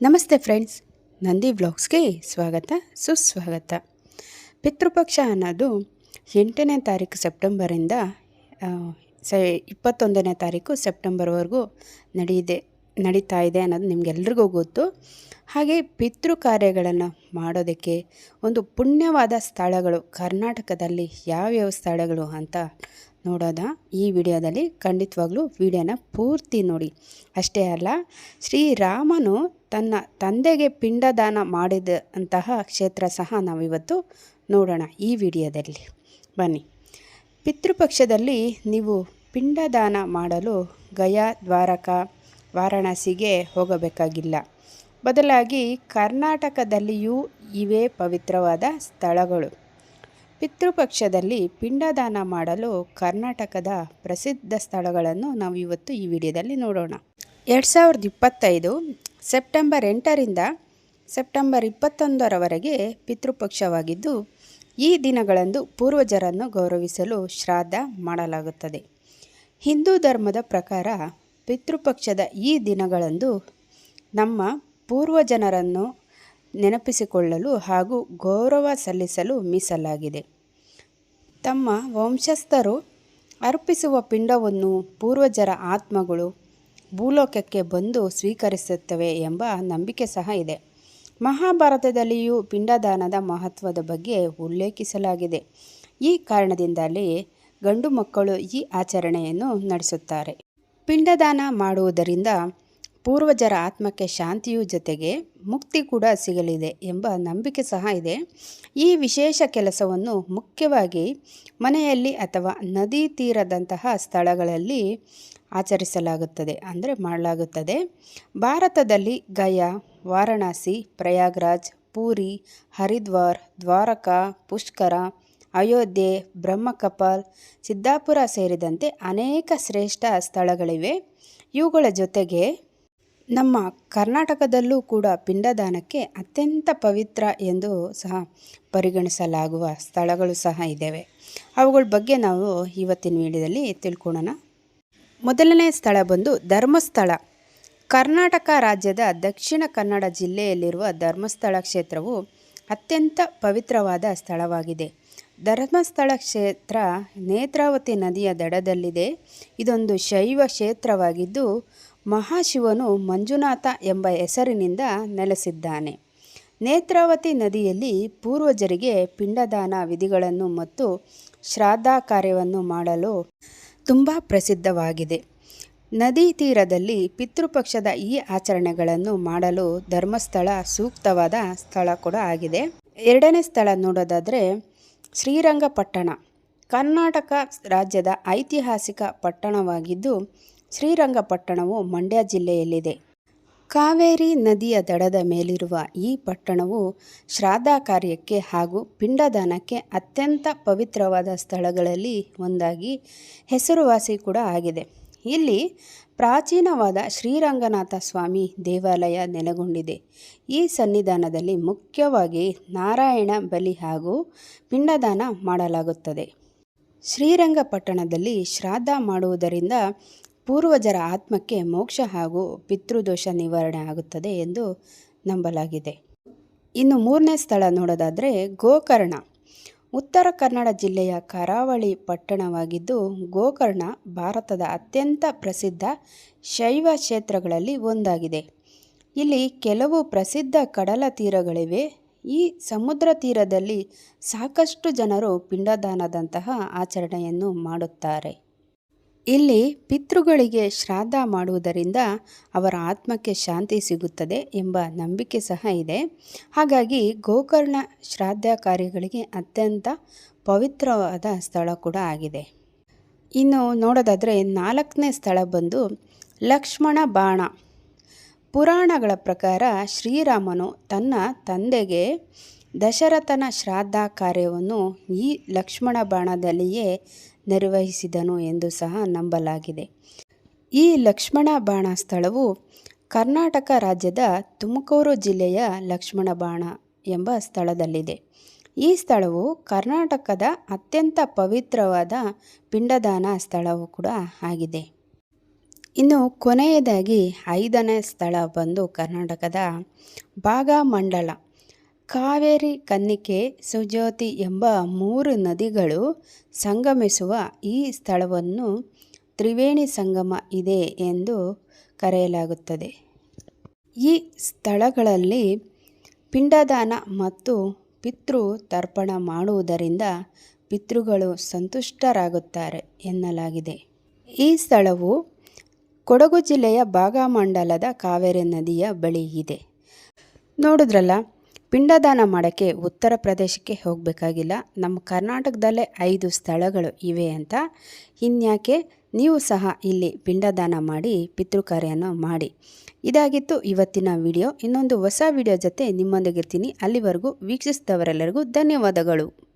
ನಮಸ್ತೆ ಫ್ರೆಂಡ್ಸ್, ನಂದಿ ವ್ಲಾಗ್ಸ್ಗೆ ಸ್ವಾಗತ, ಸುಸ್ವಾಗತ. ಪಿತೃಪಕ್ಷ ಅನ್ನೋದು ಎಂಟನೇ ತಾರೀಕು ಸೆಪ್ಟೆಂಬರಿಂದ ಸ, ಇಪ್ಪತ್ತೊಂದನೇ ತಾರೀಕು ಸೆಪ್ಟೆಂಬರ್ವರೆಗೂ ನಡೆಯಿದೆ, ನಡೀತಾ ಇದೆ ಅನ್ನೋದು ನಿಮಗೆಲ್ರಿಗೂ ಗೊತ್ತು. ಹಾಗೆ ಪಿತೃ ಕಾರ್ಯಗಳನ್ನು ಮಾಡೋದಕ್ಕೆ ಒಂದು ಪುಣ್ಯವಾದ ಸ್ಥಳಗಳು, ಕರ್ನಾಟಕದಲ್ಲಿ ಯಾವ್ಯಾವ ಸ್ಥಳಗಳು ಅಂತ ನೋಡೋದ? ಈ ವಿಡಿಯೋದಲ್ಲಿ ಖಂಡಿತವಾಗ್ಲೂ ವಿಡಿಯೋನ ಪೂರ್ತಿ ನೋಡಿ. ಅಷ್ಟೇ ಅಲ್ಲ, ಶ್ರೀರಾಮನು ತನ್ನ ತಂದೆಗೆ ಪಿಂಡದಾನ ಮಾಡಿದ ಅಂತಹ ಕ್ಷೇತ್ರ ಸಹ ನಾವಿವತ್ತು ನೋಡೋಣ ಈ ವಿಡಿಯೋದಲ್ಲಿ. ಬನ್ನಿ. ಪಿತೃಪಕ್ಷದಲ್ಲಿ ನೀವು ಪಿಂಡದಾನ ಮಾಡಲು ಗಯಾ, ದ್ವಾರಕ, ವಾರಾಣಸಿಗೆ ಹೋಗಬೇಕಾಗಿಲ್ಲ. ಬದಲಾಗಿ ಕರ್ನಾಟಕದಲ್ಲಿಯೂ ಇವೇ ಪವಿತ್ರವಾದ ಸ್ಥಳಗಳು. ಪಿತೃಪಕ್ಷದಲ್ಲಿ ಪಿಂಡದಾನ ಮಾಡಲು ಕರ್ನಾಟಕದ ಪ್ರಸಿದ್ಧ ಸ್ಥಳಗಳನ್ನು ನಾವು ಇವತ್ತು ಈ ವಿಡಿಯೋದಲ್ಲಿ ನೋಡೋಣ. ಎರಡು ಸಾವಿರದ ಇಪ್ಪತ್ತೈದು ಸೆಪ್ಟೆಂಬರ್ ಎಂಟರಿಂದ ಸೆಪ್ಟೆಂಬರ್ ಇಪ್ಪತ್ತೊಂದರವರೆಗೆ ಪಿತೃಪಕ್ಷವಾಗಿದ್ದು, ಈ ದಿನಗಳಂದು ಪೂರ್ವಜರನ್ನು ಗೌರವಿಸಲು ಶ್ರಾದ್ದ ಮಾಡಲಾಗುತ್ತದೆ. ಹಿಂದೂ ಧರ್ಮದ ಪ್ರಕಾರ ಪಿತೃಪಕ್ಷದ ಈ ದಿನಗಳಂದು ನಮ್ಮ ಪೂರ್ವಜನರನ್ನು ನೆನಪಿಸಿಕೊಳ್ಳಲು ಹಾಗೂ ಗೌರವ ಸಲ್ಲಿಸಲು ಮೀಸಲಾಗಿದೆ. ತಮ್ಮ ವಂಶಸ್ಥರು ಅರ್ಪಿಸುವ ಪಿಂಡವನ್ನು ಪೂರ್ವಜರ ಆತ್ಮಗಳು ಭೂಲೋಕಕ್ಕೆ ಬಂದು ಸ್ವೀಕರಿಸುತ್ತವೆ ಎಂಬ ನಂಬಿಕೆ ಸಹ ಇದೆ. ಮಹಾಭಾರತದಲ್ಲಿಯೂ ಪಿಂಡದಾನದ ಮಹತ್ವದ ಬಗ್ಗೆ ಉಲ್ಲೇಖಿಸಲಾಗಿದೆ. ಈ ಕಾರಣದಿಂದಲೇ ಗಂಡು ಮಕ್ಕಳು ಈ ಆಚರಣೆಯನ್ನು ನಡೆಸುತ್ತಾರೆ. ಪಿಂಡದಾನ ಮಾಡುವುದರಿಂದ ಪೂರ್ವಜರ ಆತ್ಮಕ್ಕೆ ಶಾಂತಿಯು ಜೊತೆಗೆ ಮುಕ್ತಿ ಕೂಡ ಸಿಗಲಿದೆ ಎಂಬ ನಂಬಿಕೆ ಸಹ ಇದೆ. ಈ ವಿಶೇಷ ಕೆಲಸವನ್ನು ಮುಖ್ಯವಾಗಿ ಮನೆಯಲ್ಲಿ ಅಥವಾ ನದಿ ತೀರದಂತಹ ಸ್ಥಳಗಳಲ್ಲಿ ಆಚರಿಸಲಾಗುತ್ತದೆ ಅಂದರೆ ಮಾಡಲಾಗುತ್ತದೆ. ಭಾರತದಲ್ಲಿ ಗಯಾ, ವಾರಣಾಸಿ, ಪ್ರಯಾಗ್ರಾಜ್, ಪೂರಿ, ಹರಿದ್ವಾರ್, ದ್ವಾರಕಾ, ಪುಷ್ಕರ, ಅಯೋಧ್ಯೆ, ಬ್ರಹ್ಮಕಪಾಲ್, ಸಿದ್ದಾಪುರ ಸೇರಿದಂತೆ ಅನೇಕ ಶ್ರೇಷ್ಠ ಸ್ಥಳಗಳಿವೆ. ಇವುಗಳ ಜೊತೆಗೆ ನಮ್ಮ ಕರ್ನಾಟಕದಲ್ಲೂ ಕೂಡ ಪಿಂಡದಾನಕ್ಕೆ ಅತ್ಯಂತ ಪವಿತ್ರ ಎಂದು ಸಹ ಪರಿಗಣಿಸಲಾಗುವ ಸ್ಥಳಗಳು ಸಹ ಇದ್ದಾವೆ. ಅವುಗಳ ಬಗ್ಗೆ ನಾವು ಇವತ್ತಿನ ವಿಡಿಯೋದಲ್ಲಿ ತಿಳ್ಕೊಳ್ಳೋಣ. ಮೊದಲನೇ ಸ್ಥಳ ಬಂದು ಧರ್ಮಸ್ಥಳ. ಕರ್ನಾಟಕ ರಾಜ್ಯದ ದಕ್ಷಿಣ ಕನ್ನಡ ಜಿಲ್ಲೆಯಲ್ಲಿರುವ ಧರ್ಮಸ್ಥಳ ಕ್ಷೇತ್ರವು ಅತ್ಯಂತ ಪವಿತ್ರವಾದ ಸ್ಥಳವಾಗಿದೆ. ಧರ್ಮಸ್ಥಳ ಕ್ಷೇತ್ರ ನೇತ್ರಾವತಿ ನದಿಯ ದಡದಲ್ಲಿದೆ. ಇದೊಂದು ಶೈವ ಕ್ಷೇತ್ರವಾಗಿದ್ದು ಮಹಾಶಿವನು ಮಂಜುನಾಥ ಎಂಬ ಹೆಸರಿನಿಂದ ನೆಲೆಸಿದ್ದಾನೆ. ನೇತ್ರಾವತಿ ನದಿಯಲ್ಲಿ ಪೂರ್ವಜರಿಗೆ ಪಿಂಡದಾನ ವಿಧಿಗಳನ್ನು ಮತ್ತು ಶ್ರಾದ್ದ ಕಾರ್ಯವನ್ನು ಮಾಡಲು ತುಂಬ ಪ್ರಸಿದ್ಧವಾಗಿದೆ. ನದಿ ತೀರದಲ್ಲಿ ಪಿತೃಪಕ್ಷದ ಈ ಆಚರಣೆಗಳನ್ನು ಮಾಡಲು ಧರ್ಮಸ್ಥಳ ಸೂಕ್ತವಾದ ಸ್ಥಳ ಕೂಡ ಆಗಿದೆ. ಎರಡನೇ ಸ್ಥಳ ನೋಡೋದಾದರೆ ಶ್ರೀರಂಗಪಟ್ಟಣ. ಕರ್ನಾಟಕ ರಾಜ್ಯದ ಐತಿಹಾಸಿಕ ಪಟ್ಟಣವಾಗಿದ್ದು ಶ್ರೀರಂಗಪಟ್ಟಣವು ಮಂಡ್ಯ ಜಿಲ್ಲೆಯಲ್ಲಿದೆ. ಕಾವೇರಿ ನದಿಯ ದಡದ ಮೇಲಿರುವ ಈ ಪಟ್ಟಣವು ಶ್ರಾದ್ದ ಕಾರ್ಯಕ್ಕೆ ಹಾಗೂ ಪಿಂಡದಾನಕ್ಕೆ ಅತ್ಯಂತ ಪವಿತ್ರವಾದ ಸ್ಥಳಗಳಲ್ಲಿ ಒಂದಾಗಿ ಹೆಸರುವಾಸಿ ಕೂಡ ಆಗಿದೆ. ಇಲ್ಲಿ ಪ್ರಾಚೀನವಾದ ಶ್ರೀರಂಗನಾಥ ಸ್ವಾಮಿ ದೇವಾಲಯ ನೆಲೆಗೊಂಡಿದೆ. ಈ ಸನ್ನಿಧಾನದಲ್ಲಿ ಮುಖ್ಯವಾಗಿ ನಾರಾಯಣ ಬಲಿ ಹಾಗೂ ಪಿಂಡದಾನ ಮಾಡಲಾಗುತ್ತದೆ. ಶ್ರೀರಂಗಪಟ್ಟಣದಲ್ಲಿ ಶ್ರಾದ್ದ ಮಾಡುವುದರಿಂದ ಪೂರ್ವಜರ ಆತ್ಮಕ್ಕೆ ಮೋಕ್ಷ ಹಾಗೂ ಪಿತೃದೋಷ ನಿವಾರಣೆ ಆಗುತ್ತದೆ ಎಂದು ನಂಬಲಾಗಿದೆ. ಇನ್ನು ಮೂರನೇ ಸ್ಥಳ ನೋಡೋದಾದರೆ ಗೋಕರ್ಣ. ಉತ್ತರ ಕನ್ನಡ ಜಿಲ್ಲೆಯ ಕರಾವಳಿ ಪಟ್ಟಣವಾಗಿದ್ದು, ಗೋಕರ್ಣ ಭಾರತದ ಅತ್ಯಂತ ಪ್ರಸಿದ್ಧ ಶೈವ ಕ್ಷೇತ್ರಗಳಲ್ಲಿ ಒಂದಾಗಿದೆ. ಇಲ್ಲಿ ಕೆಲವು ಪ್ರಸಿದ್ಧ ಕಡಲ ತೀರಗಳಿವೆ. ಈ ಸಮುದ್ರ ತೀರದಲ್ಲಿ ಸಾಕಷ್ಟು ಜನರು ಪಿಂಡದಾನದಂತಹ ಆಚರಣೆಯನ್ನು ಮಾಡುತ್ತಾರೆ. ಇಲ್ಲಿ ಪಿತೃಗಳಿಗೆ ಶ್ರಾದ್ದ ಮಾಡುವುದರಿಂದ ಅವರ ಆತ್ಮಕ್ಕೆ ಶಾಂತಿ ಸಿಗುತ್ತದೆ ಎಂಬ ನಂಬಿಕೆ ಸಹ ಇದೆ. ಹಾಗಾಗಿ ಗೋಕರ್ಣ ಶ್ರಾದ್ದ ಕಾರ್ಯಗಳಿಗೆ ಅತ್ಯಂತ ಪವಿತ್ರವಾದ ಸ್ಥಳ ಕೂಡ ಆಗಿದೆ. ಇನ್ನು ನೋಡೋದಾದರೆ ನಾಲ್ಕನೇ ಸ್ಥಳ ಬಂದು ಲಕ್ಷ್ಮಣ ಬಾಣ. ಪುರಾಣಗಳ ಪ್ರಕಾರ ಶ್ರೀರಾಮನು ತನ್ನ ತಂದೆಗೆ ದಶರಥನ ಶ್ರಾದ್ದ ಕಾರ್ಯವನ್ನು ಈ ಲಕ್ಷ್ಮಣ ಬಾಣದಲ್ಲಿಯೇ ನಿರ್ವಹಿಸಿದನು ಎಂದು ಸಹ ನಂಬಲಾಗಿದೆ. ಈ ಲಕ್ಷ್ಮಣ ಬಾಣ ಸ್ಥಳವು ಕರ್ನಾಟಕ ರಾಜ್ಯದ ತುಮಕೂರು ಜಿಲ್ಲೆಯ ಲಕ್ಷ್ಮಣ ಬಾಣ ಎಂಬ ಸ್ಥಳದಲ್ಲಿದೆ. ಈ ಸ್ಥಳವು ಕರ್ನಾಟಕದ ಅತ್ಯಂತ ಪವಿತ್ರವಾದ ಪಿಂಡದಾನ ಸ್ಥಳವೂ ಕೂಡ ಆಗಿದೆ. ಇನ್ನು ಕೊನೆಯದಾಗಿ ಐದನೇ ಸ್ಥಳ ಬಂದು ಕರ್ನಾಟಕದ ಭಾಗಮಂಡಲ. ಕಾವೇರಿ ಕನ್ನಿಕೆ ಸುಜ್ಯೋತಿ ಎಂಬ ಮೂರು ನದಿಗಳು ಸಂಗಮಿಸುವ ಈ ಸ್ಥಳವನ್ನು ತ್ರಿವೇಣಿ ಸಂಗಮ ಇದೆ ಎಂದು ಕರೆಯಲಾಗುತ್ತದೆ. ಈ ಸ್ಥಳಗಳಲ್ಲಿ ಪಿಂಡದಾನ ಮತ್ತು ಪಿತೃ ತರ್ಪಣ ಮಾಡುವುದರಿಂದ ಪಿತೃಗಳು ಸಂತುಷ್ಟರಾಗುತ್ತಾರೆ ಎನ್ನಲಾಗಿದೆ. ಈ ಸ್ಥಳವು ಕೊಡಗು ಜಿಲ್ಲೆಯ ಭಾಗಮಂಡಲದ ಕಾವೇರಿ ನದಿಯ ಬಳಿ ಇದೆ. ನೋಡಿದ್ರಲ್ಲ ಪಿಂಡದಾನ ಮಾಡೋಕ್ಕೆ ಉತ್ತರ ಪ್ರದೇಶಕ್ಕೆ ಹೋಗಬೇಕಾಗಿಲ್ಲ. ನಮ್ಮ ಕರ್ನಾಟಕದಲ್ಲೇ ಐದು ಸ್ಥಳಗಳು ಇವೆ ಅಂತ. ಇನ್ಯಾಕೆ? ನೀವು ಸಹ ಇಲ್ಲಿ ಪಿಂಡದಾನ ಮಾಡಿ, ಪಿತೃಕಾರ್ಯನ ಮಾಡಿ. ಇದಾಗಿತ್ತು ಇವತ್ತಿನ ವಿಡಿಯೋ. ಇನ್ನೊಂದು ಹೊಸ ವಿಡಿಯೋ ಜೊತೆ ನಿಮ್ಮೊಂದಿಗಿರ್ತೀನಿ. ಅಲ್ಲಿವರೆಗೂ ವೀಕ್ಷಿಸಿದವರೆಲ್ಲರಿಗೂ ಧನ್ಯವಾದಗಳು.